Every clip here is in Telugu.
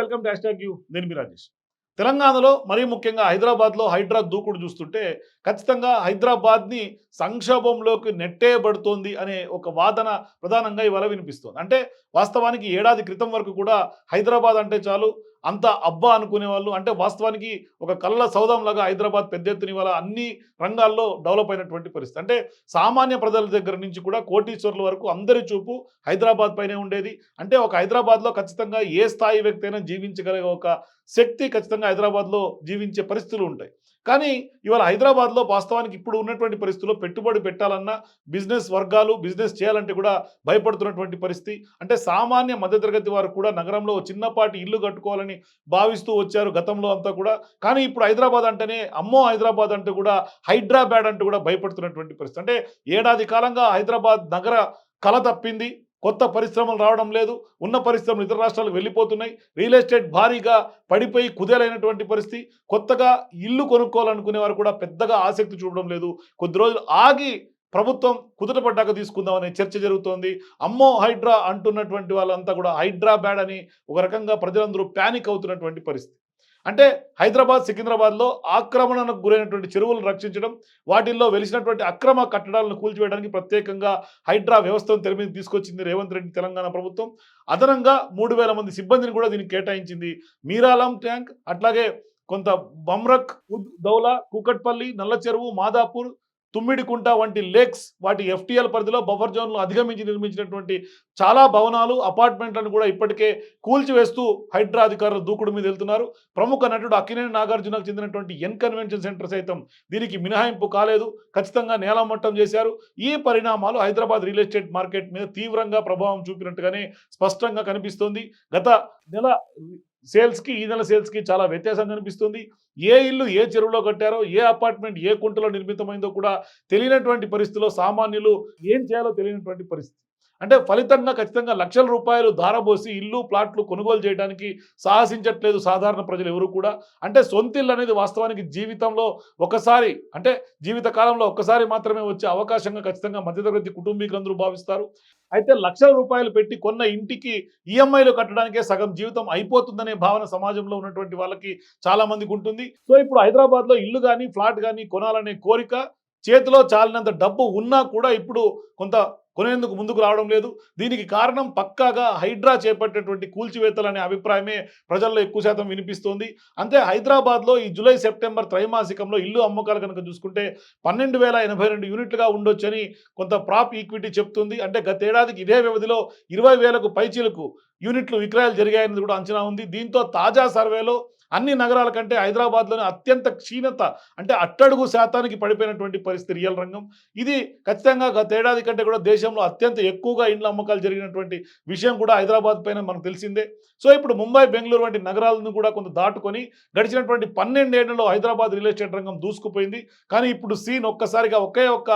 Welcome to hashtag U నేను మీ రాజేష్. తెలంగాణలో మరీ ముఖ్యంగా హైదరాబాద్లో హైడ్రా దూకుడు చూస్తుంటే ఖచ్చితంగా హైదరాబాద్ని సంక్షోభంలోకి నెట్టేయబడుతోంది అనే ఒక వాదన ప్రధానంగా ఇవాళ వినిపిస్తోంది. అంటే వాస్తవానికి ఏడాది క్రితం వరకు కూడా హైదరాబాద్ అంటే చాలు అంత అబ్బా అనుకునే వాళ్ళు అంటే వాస్తవానికి ఒక కళ్ళ సౌదంలాగా హైదరాబాద్ పెద్ద ఎత్తున ఇవాళ అన్ని రంగాల్లో డెవలప్ అయినటువంటి పరిస్థితి. అంటే సామాన్య ప్రజల దగ్గర నుంచి కూడా కోటీశ్వర్ల వరకు అందరి చూపు హైదరాబాద్ పైనే ఉండేది. అంటే ఒక హైదరాబాద్లో ఖచ్చితంగా ఏ స్థాయి వ్యక్తి అయినా జీవించగలిగే ఒక శక్తి ఖచ్చితంగా హైదరాబాద్లో జీవించే పరిస్థితులు ఉంటాయి. కానీ ఇవాళ హైదరాబాద్లో వాస్తవానికి ఇప్పుడు ఉన్నటువంటి పరిస్థితుల్లో పెట్టుబడి పెట్టాలన్నా బిజినెస్ వర్గాలు బిజినెస్ చేయాలంటే కూడా భయపడుతున్నటువంటి పరిస్థితి. అంటే సామాన్య మధ్యతరగతి వారు కూడా నగరంలో చిన్నపాటి ఇల్లు కట్టుకోవాలని భావిస్తూ వచ్చారు గతంలో అంతా కూడా. కానీ ఇప్పుడు హైదరాబాద్ అంటేనే అమ్మో హైదరాబాద్ అంటే కూడా హైదరాబాద్ అంటూ కూడా భయపడుతున్నటువంటి పరిస్థితి. అంటే ఏడాది కాలంగా హైదరాబాద్ నగర కల తప్పింది కొత్త పరిశ్రమలు రావడం లేదు ఉన్న పరిశ్రమలు ఇతర రాష్ట్రాలకు వెళ్ళిపోతున్నాయి రియల్ ఎస్టేట్ భారీగా పడిపోయి కుదేలైనటువంటి పరిస్థితి కొత్తగా ఇల్లు కొనుక్కోవాలనుకునే వారు కూడా పెద్దగా ఆసక్తి చూపడం లేదు. కొద్ది రోజులు ఆగి ప్రభుత్వం కుదుటపడ్డాక తీసుకుందామనే చర్చ జరుగుతోంది. అమ్మో హైడ్రా అంటున్నటువంటి వాళ్ళంతా కూడా హైడ్రాబాడ్ అని ఒక రకంగా ప్రజలందరూ ప్యానిక్ అవుతున్నటువంటి పరిస్థితి. అంటే హైదరాబాద్ సికింద్రాబాద్లో ఆక్రమణకు గురైనటువంటి చెరువులను రక్షించడం వాటిల్లో వెలిసినటువంటి అక్రమ కట్టడాలను కూల్చివేయడానికి ప్రత్యేకంగా హైడ్రా వ్యవస్థను తెర మీద తీసుకొచ్చింది రేవంత్ రెడ్డి తెలంగాణ ప్రభుత్వం. అదనంగా మూడు వేల మంది సిబ్బందిని కూడా దీనికి కేటాయించింది మీరాలం ట్యాంక్ అట్లాగే కొంత బమ్రక్ ఉద్ దౌలా కూకట్పల్లి నల్ల చెరువు మాదాపూర్ తుమ్మిడికుంట వంటి లేక్స్ వాటి ఎఫ్టీఎల్ పరిధిలో బఫర్ జోన్లు అధిగమించి నిర్మించినటువంటి చాలా భవనాలు అపార్ట్మెంట్లను కూడా ఇప్పటికే కూల్చివేస్తూ హైడ్రా అధికారులు దూకుడు మీద వెళ్తున్నారు. ప్రముఖ నటుడు అక్కినేని నాగార్జునకు చెందినటువంటి ఎన్ కన్వెన్షన్ సెంటర్ సైతం దీనికి మినహాయింపు కాలేదు. ఖచ్చితంగా నేలమట్టం చేశారు. ఈ పరిణామాలు హైదరాబాద్ రియల్ ఎస్టేట్ మార్కెట్ మీద తీవ్రంగా ప్రభావం చూపినట్టుగానే స్పష్టంగా కనిపిస్తోంది. గత నెల సేల్స్కి ఈ నెల సేల్స్కి చాలా వ్యత్యాసం కనిపిస్తుంది. ఏ ఇల్లు ఏ చెరువులో కట్టారో ఏ అపార్ట్మెంట్ ఏ కుంటలో నిర్మితమైందో కూడా తెలియనటువంటి పరిస్థితిలో సామాన్యులు ఏం చేయాలో తెలియనటువంటి పరిస్థితి. అంటే ఫలితంగా ఖచ్చితంగా లక్షల రూపాయలు ధారబోసి ఇల్లు ప్లాట్లు కొనుగోలు చేయడానికి సాహసించట్లేదు సాధారణ ప్రజలు ఎవరు కూడా. అంటే సొంత ఇల్లు అనేది వాస్తవానికి జీవితంలో ఒకసారి అంటే జీవిత కాలంలో ఒక్కసారి మాత్రమే వచ్చే అవకాశంగా ఖచ్చితంగా మధ్యతరగతి కుటుంబీకులందరూ భావిస్తారు. అయితే లక్షల రూపాయలు పెట్టి కొన్న ఇంటికి ఈఎంఐలు కట్టడానికే సగం జీవితం అయిపోతుందనే భావన సమాజంలో ఉన్నటువంటి వాళ్ళకి చాలా మందికి ఉంటుంది. సో ఇప్పుడు హైదరాబాద్లో ఇల్లు కానీ ఫ్లాట్ కానీ కొనాలనే కోరిక చేతిలో చాలినంత డబ్బు ఉన్నా కూడా ఇప్పుడు కొంత కొనేందుకు ముందుకు రావడం లేదు. దీనికి కారణం పక్కాగా హైడ్రా చేపట్టేటువంటి కూల్చివేతలు అనే అభిప్రాయమే ప్రజల్లో ఎక్కువ శాతం వినిపిస్తోంది. అంతే హైదరాబాద్లో ఈ జూలై సెప్టెంబర్ త్రైమాసికంలో ఇల్లు అమ్మకాలు కనుక చూసుకుంటే పన్నెండు వేల ఎనభై రెండు యూనిట్లుగా ఉండొచ్చని కొంత ప్రాప్ ఈక్విటీ చెప్తుంది. అంటే గతేడాదికి ఇదే వ్యవధిలో ఇరవై వేలకు పైచీలకు యూనిట్లు విక్రయాలు జరిగాయని కూడా అంచనా ఉంది. దీంతో తాజా సర్వేలో అన్ని నగరాల కంటే హైదరాబాద్లోనే అత్యంత క్షీణత అంటే అట్టడుగు శాతానికి పడిపోయినటువంటి పరిస్థితి రియల్ రంగం. ఇది ఖచ్చితంగా గతేడాది కంటే కూడా దేశంలో అత్యంత ఎక్కువగా ఇండ్ల అమ్మకాలు జరిగినటువంటి విషయం కూడా హైదరాబాద్ పైన మనకు తెలిసిందే. సో ఇప్పుడు ముంబై బెంగళూరు వంటి నగరాలను కూడా కొంత దాటుకొని గడిచినటువంటి పన్నెండేళ్ళలో హైదరాబాద్ రియల్ ఎస్టేట్ రంగం దూసుకుపోయింది. కానీ ఇప్పుడు సీన్ ఒక్కసారిగా ఒకే ఒక్క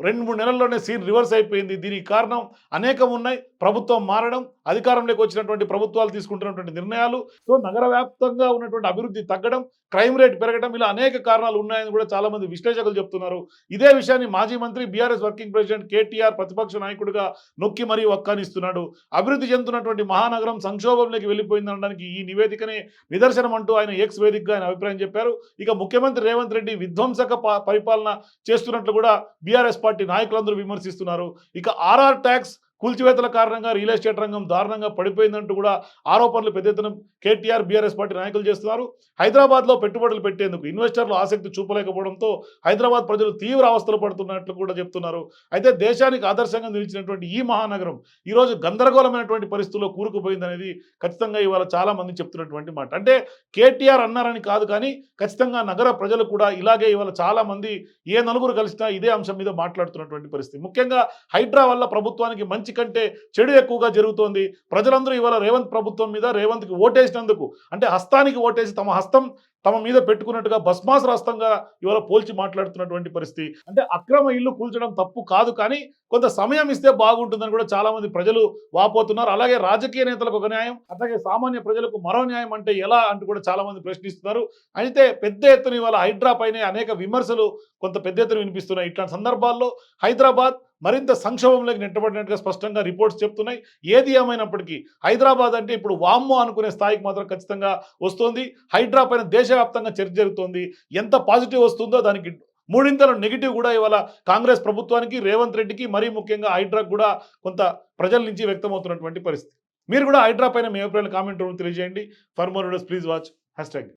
రెండు మూడు నెలల్లోనే సీన్ రివర్స్ అయిపోయింది. దీనికి కారణం అనేకం ఉన్నాయి. ప్రభుత్వం మారడం అధికారంలోకి వచ్చినటువంటి ప్రభుత్వాలు తీసుకుంటున్నటువంటి నిర్ణయాలు సో నగర వ్యాప్తంగా ఉన్నటువంటి అభివృద్ధి తగ్గడం క్రైమ్ రేట్ పెరగడం ఇలా అనేక కారణాలు ఉన్నాయని కూడా చాలామంది విశ్లేషకులు చెప్తున్నారు. ఇదే విషయాన్ని మాజీ మంత్రి బీఆర్ఎస్ వర్కింగ్ ప్రెసిడెంట్ కేటీఆర్ ప్రతిపక్ష నాయకుడిగా నొక్కి మరీ ఒక్కానిస్తున్నాడు అభివృద్ధి చెందుతున్నటువంటి మహానగరం సంక్షోభంలోకి వెళ్ళిపోయిందనడానికి ఈ నివేదికనే నిదర్శనం అంటూ ఆయన ఎక్స్ వేదికగా ఆయన అభిప్రాయం చెప్పారు. ఇక ముఖ్యమంత్రి రేవంత్ రెడ్డి విధ్వంసక ప- పరిపాలన చేస్తున్నట్లు కూడా బీఆర్ఎస్ పార్టీ నాయకులందరూ విమర్శిస్తున్నారు. ఇక ఆర్ఆర్ ట్యాక్స్ కూల్చివేతల కారణంగా రియల్ ఎస్టేట్ రంగం దారుణంగా పడిపోయిందంటూ కూడా ఆరోపణలు పెద్ద ఎత్తున కేటీఆర్ బీఆర్ఎస్ పార్టీ నాయకులు చేస్తున్నారు. హైదరాబాద్లో పెట్టుబడులు పెట్టేందుకు ఇన్వెస్టర్లు ఆసక్తి చూపలేకపోవడంతో హైదరాబాద్ ప్రజలు తీవ్ర అవస్థలు పడుతున్నట్లు కూడా చెప్తున్నారు. అయితే దేశానికి ఆదర్శంగా నిలిచినటువంటి ఈ మహానగరం ఈరోజు గందరగోళమైనటువంటి పరిస్థితుల్లో కూరుకుపోయిందనేది ఖచ్చితంగా ఇవాళ చాలా మంది చెప్తున్నటువంటి మాట. అంటే కేటీఆర్ అన్నారని కాదు కానీ ఖచ్చితంగా నగర ప్రజలు కూడా ఇలాగే ఇవాళ చాలా మంది ఏ నలుగురు కలిసినా ఇదే అంశం మీద మాట్లాడుతున్నటువంటి పరిస్థితి. ముఖ్యంగా హైడ్రా వల్ల ప్రభుత్వానికి మంచి కంటే చెడు ఎక్కువగా జరుగుతోంది. ప్రజలందరూ ఇవాళ రేవంత్ ప్రభుత్వం మీద రేవంత్కి ఓటేసినందుకు అంటే హస్తానికి ఓటేసి తమ హస్తం తమ మీద పెట్టుకున్నట్టుగా భస్మాసుర హస్తంగా ఇవాళ పోల్చి మాట్లాడుతున్నటువంటి పరిస్థితి. అంటే అక్రమ ఇల్లు కూల్చడం తప్పు కాదు కానీ కొంత సమయం ఇస్తే బాగుంటుందని కూడా చాలా మంది ప్రజలు వాపోతున్నారు. అలాగే రాజకీయ నేతలకు ఒక న్యాయం అలాగే సామాన్య ప్రజలకు మరో న్యాయం అంటే ఎలా అంటూ కూడా చాలా మంది ప్రశ్నిస్తున్నారు. అయితే పెద్ద ఎత్తున ఇవాళ హైడ్రా పైనే అనేక విమర్శలు కొంత పెద్ద ఎత్తున వినిపిస్తున్నాయి. ఇట్లాంటి సందర్భాల్లో హైదరాబాద్ మరింత సంక్షోభంలోకి నెట్టబడినట్టుగా స్పష్టంగా రిపోర్ట్స్ చెప్తున్నాయి. ఏది ఏమైనప్పటికీ హైదరాబాద్ అంటే ఇప్పుడు వామ్మో అనుకునే స్థాయికి మాత్రం ఖచ్చితంగా వస్తుంది. హైడ్రా పైన దేశవ్యాప్తంగా చర్చ జరుగుతోంది. ఎంత పాజిటివ్ వస్తుందో దానికి మూడింతల నెగిటివ్ కూడా ఇవాళ కాంగ్రెస్ ప్రభుత్వానికి రేవంత్ రెడ్డికి మరీ ముఖ్యంగా హైడ్రాకు కూడా కొంత ప్రజల నుంచి వ్యక్తమవుతున్నటువంటి పరిస్థితి. మీరు కూడా హైడ్రా పైన మీ అభిప్రాయాలు కామెంట్ రూమ్ తెలియజేయండి. For more videos please watch hashtag